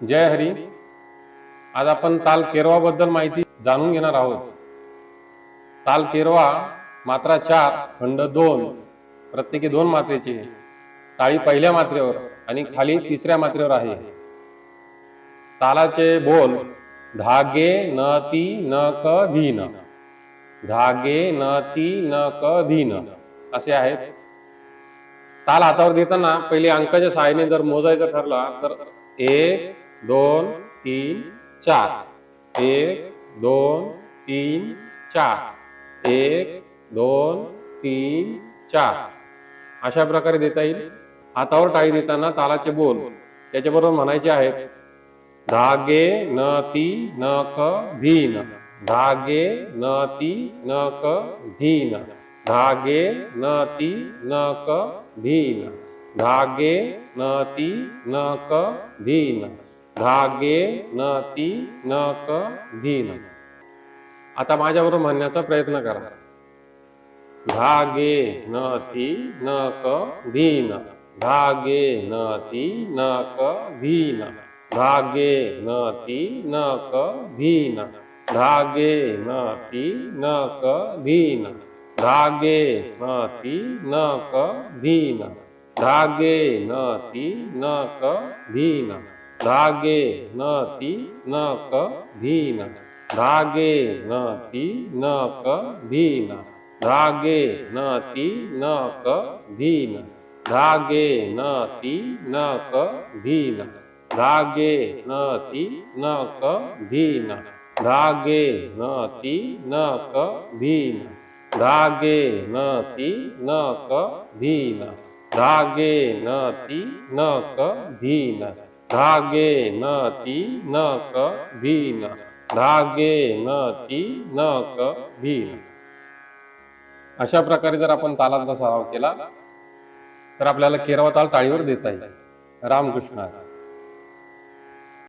जय हरी. आज आपण ताल केरवा बद्दल माहिती जाणून घेणार आहोत. ताल केरवा मात्रा चार खंड दोन प्रत्येकी दोन मात्रेचे. टाळी पहिल्या मात्रेवर आणि खाली तिसऱ्या मात्रेवर आहे. तालाचे बोल धागे न ती न क धीन धागे न ती न क धीन असे आहेत. ताल हातावर देताना पहिले अंकाच्या सहाय्याने जर मोजायचं ठरला तर एक दोन तीन चार. एक दोन तीन चार. एक दोन तीन चार. अशा प्रकारे देता येईल. हातावर टाळी देताना तालाचे बोल. त्याच्याबरोबर म्हणायचे आहेत धागे न ती न क धीन धागे न ती न क धीन धागे न ती न क धीन धागे न ती न क धीन धागे न ती न क धीन. आता माझ्याबरोबर म्हणण्याचा प्रयत्न करा. धागे न ती न क धीन. धागे न ती न क धीन. धागे न ती न क धीन. धागे न ती न क धीन. धागे न ती न क धीन. धागे न ती न क धीन. धागे न ती न क धीन। धागे न ती न क धीन। धागे न ती न क धीन। धागे न ती न क धीन। धागे न ती न क धीन। धागे न ती न क धीन। धागे न ती न क धीन। धागे न ती न क धीन। धागे न ती न क भीन धागे न ती न क भीन अशा प्रकारे जर आपण तालांचा सराव केला तर आपल्याला केरवा ताल टाळीवर देता येईल. रामकृष्ण